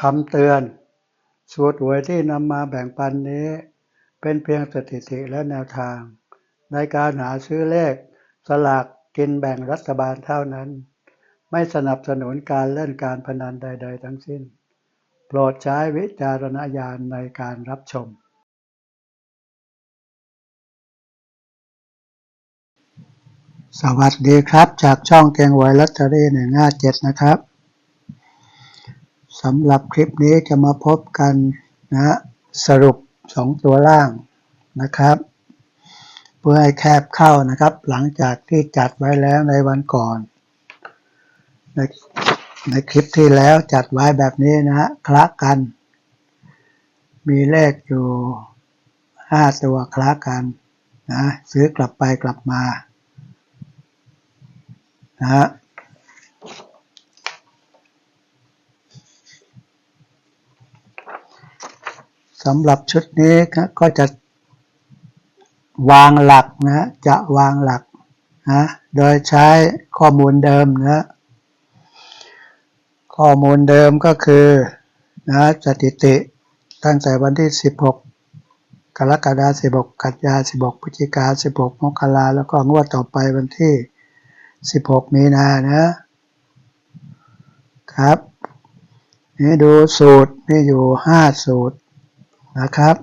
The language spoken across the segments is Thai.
คำเตือน สูตรหวยที่นำมาแบ่งปันนี้ เป็นเพียงสถิติและแนวทาง ในการหาซื้อเลข สลากกินแบ่งรัฐบาลเท่านั้น ไม่สนับสนุนการเล่นการพนันใด ๆ ทั้งสิ้น โปรดใช้วิจารณญาณในการรับชม สวัสดีครับจากช่องเกงหวยลอตเตอรี่หนึ่งห้าเจ็ดนะครับ สำหรับคลิปนี้จะมาพบกันนะสรุปสองตัวล่างนะครับ เพื่อให้แคบเข้านะครับ หลังจากที่จัดไว้แล้วในวันก่อน ในในคลิปที่แล้วจัดไว้แบบนี้นะฮะคละกัน มีเลขอยู่ห้าตัวคละกันนะซื้อกลับไปกลับมานะฮะ สำหรับชุดนี้ก็จะวางหลักนะจะวางหลักนะโดยใช้ข้อมูลเดิมนะข้อมูลเดิมก็คือนะสถิติตั้งแต่วันที่ 16 กรกฎาคม 16 กันยา 16 พฤศจิกา 16 มกราแล้วก็งวดต่อไปวันที่ 16 มีนานะครับนี่ดูสูตรมีอยู่ 5 สูตร นะครับ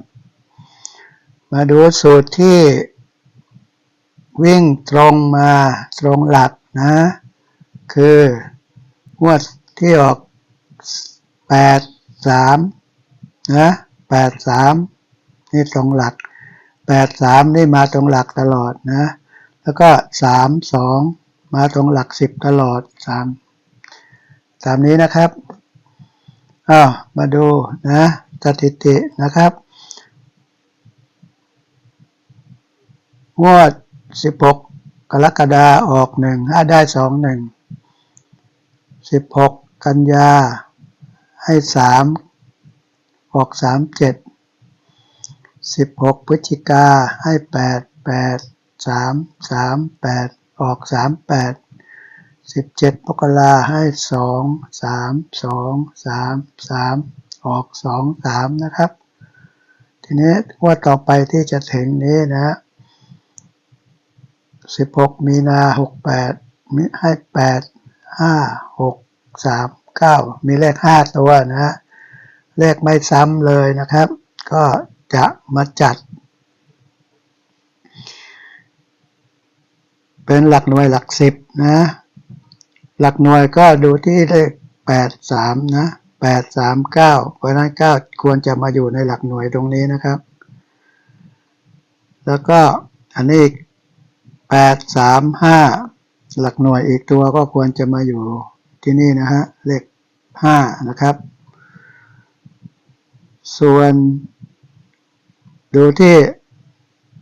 มาดูสูตรที่วิ่งตรงมาตรงหลักนะ คืองวดที่ออก8 3นะ8 3นี่ตรงหลัก8 3นี่มาตรงหลักตลอดนะ แล้วก็3 2มาตรงหลัก10ตลอด3ตามนี้นะครับอ้าวมาดูนะ สถิตินะครับ งวด 16 กรกฎาออก 1 5 ได้ 2 1 16 กันยา ให้ 3 ออก 3 7 16 พฤศจิกาให้ 8 8 3 3 8 ออก 3 8 17มกราให้ 2 3 2 3 3 ออก2 3นะครับ ทีนี้งวดต่อไปที่จะถึงนี้นะ16มีนา68มีให้8 5 6 3 9มีเลข5ตัวนะเลขไม่ซ้ำเลยนะครับ ก็จะมาจัด เป็นหลักหน่วยหลักสิบนะ หลักหน่วยก็ดูที่เลข8 3นะ 8 3 9 เพราะนั้น 9 ควรจะมาอยู่ในหลักหน่วยตรงนี้นะครับ แล้วก็อันนี้8 3 5 หลักหน่วยอีกตัวก็ควรจะมาอยู่ที่นี่นะฮะ เลข 5 นะครับ ส่วนดูที่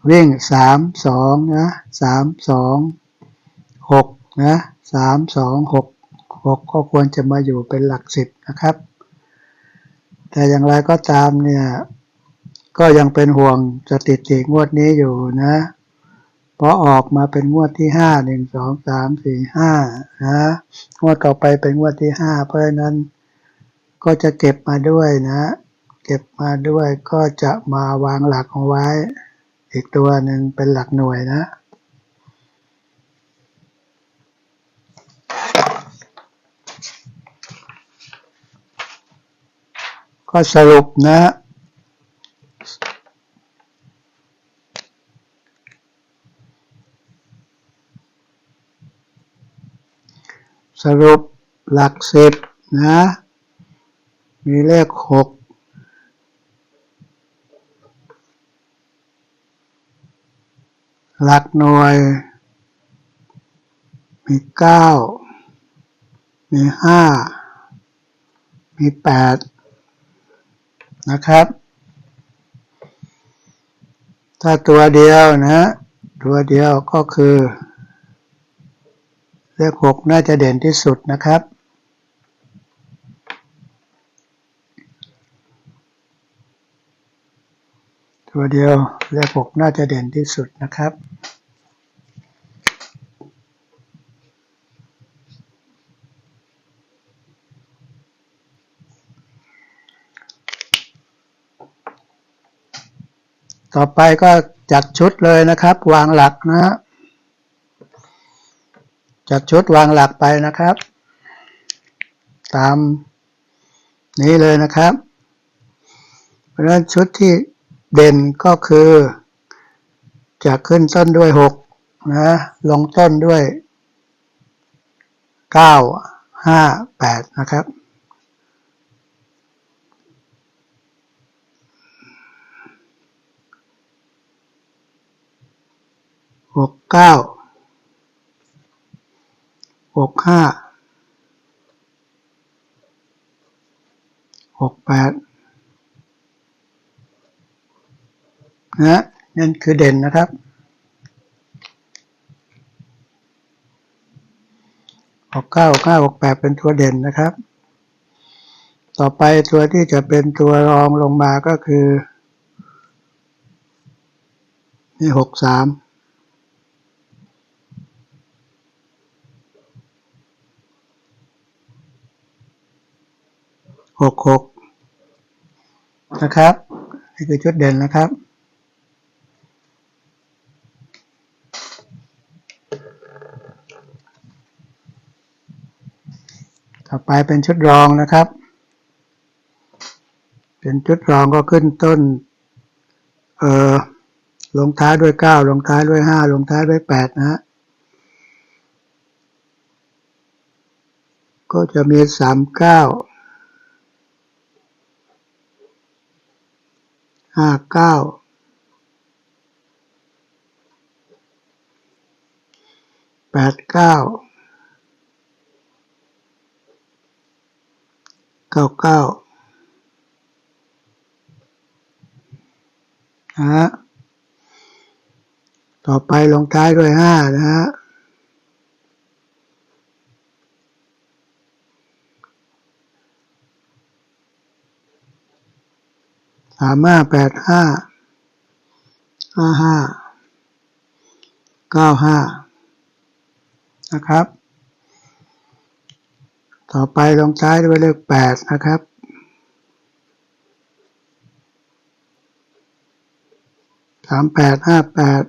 วิ่ง 3 2 นะ 3 2 6 นะ 3 2 6 6 ก็ควรจะมาอยู่เป็นหลัก 10 นะครับ แต่อย่างไรก็ตามเนี่ย ก็ยังเป็นห่วงสถิติงวดนี้อยู่นะ เพราะออกมาเป็นงวดที่5 1 2 3 4 5นะงวดต่อไปเป็นงวดที่5เพราะฉะนั้นก็จะเก็บมาด้วยนะ เก็บมาด้วยก็จะมาวางหลักเอาไว้ อีกตัวหนึ่งเป็นหลักหน่วยนะ ก็สรุปนะ สรุปหลักสิบนะ มีเลขหกหลักหน่วย มีเก้ามีห้ามีแปด นะครับ ถ้าตัวเดียวนะ ตัวเดียวก็คือ เลขหกน่าจะเด่นที่สุดนะครับ ตัวเดียวเลขหกน่าจะเด่นที่สุดนะครับ ต่อไปก็จัดชุดเลยนะครับ วางหลักนะจัดชุดวางหลักไปนะครับ ตามนี้เลยนะครับ เพราะฉะนั้นชุดที่เด่นก็คือ จะขึ้นต้นด้วยหกนะลงต้นด้วยเก้าห้าแปดนะครับ หกเก้าหกห้าหกแปดนะนั่นคือเด่นนะครับหกเก้าหกเก้าหกแปดเป็นตัวเด่นนะครับ ต่อไปตัวที่จะเป็นตัวรองลงมาก็คือนี่หกสาม หกหกนะครับนี่คือชุดเด่นนะครับ ต่อไปเป็นชุดรองนะครับ เป็นชุดรองก็ขึ้นต้น เอ่อ ลงท้ายด้วยเก้าลงท้ายด้วยห้าลงท้ายด้วยแปดนะฮะ ก็จะมีสามเก้า ห้าเก้าแปดเก้าเก้าเก้านะฮะต่อไปลงท้ายด้วยห้านะฮะามห้าแปดห้าห้าห้าเก้าห้านะครับ ต่อไปลงท้ายด้วยเลขแปดนะครับสามแปดห้าแปด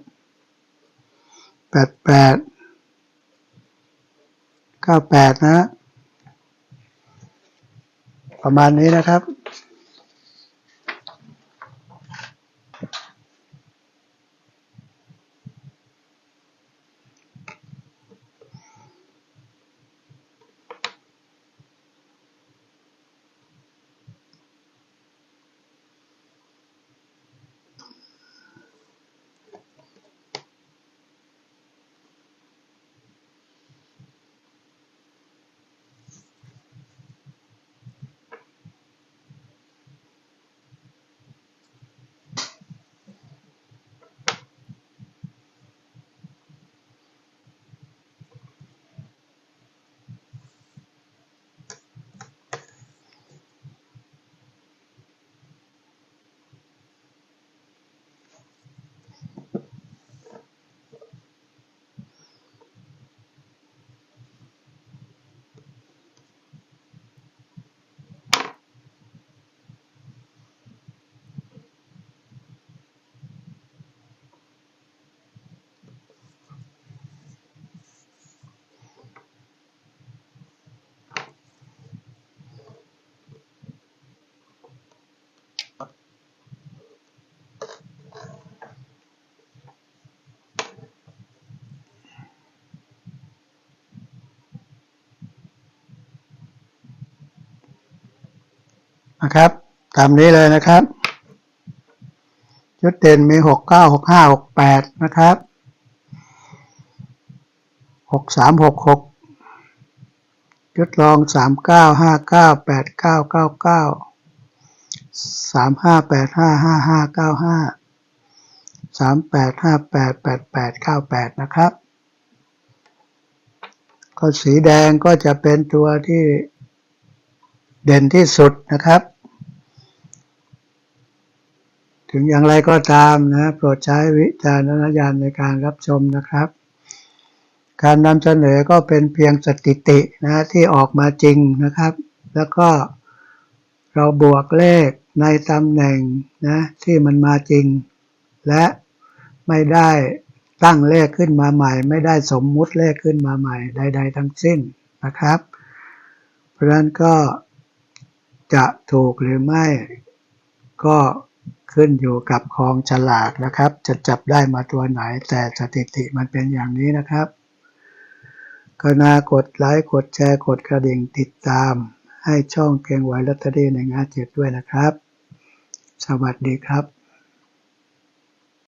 แปดแปดเก้าแปดนะ ประมาณนี้นะครับ นะครับ ตามนี้เลยนะครับชุดเด่นมีหกเก้าหกห้าหกแปดนะครับหกสามหกหกชุดรองสามเก้าห้าเก้าแปดเก้าเก้าเก้าสามห้าแปดห้าห้าห้าเก้าห้าสามแปดห้าแปดแปดแปดเก้าแปดนะครับ ก็สีแดงก็จะเป็นตัวที่เด่นที่สุดนะครับ ถึงอย่างไรก็ตามนะ โปรดใช้วิจารณญาณในการรับชมนะครับ การนำเสนอก็เป็นเพียงสถิตินะที่ออกมาจริงนะครับ แล้วก็เราบวกเลขในตำแหน่งนะที่มันมาจริง และไม่ได้ตั้งเลขขึ้นมาใหม่ ไม่ได้สมมุติเลขขึ้นมาใหม่ใด ๆ ทั้งสิ้นนะครับ เพราะฉะนั้นก็จะถูกหรือไม่ก็ ขึ้นอยู่กับคองฉลากนะครับ จะจับได้มาตัวไหน แต่สถิติมันเป็นอย่างนี้นะครับกรณากดไลค์กดแชร์กดกระดิ่งติดตาม ให้ช่องเกงไหวลอตเตอรี่ในงานเจ็ดด้วยนะครับ สวัสดีครับ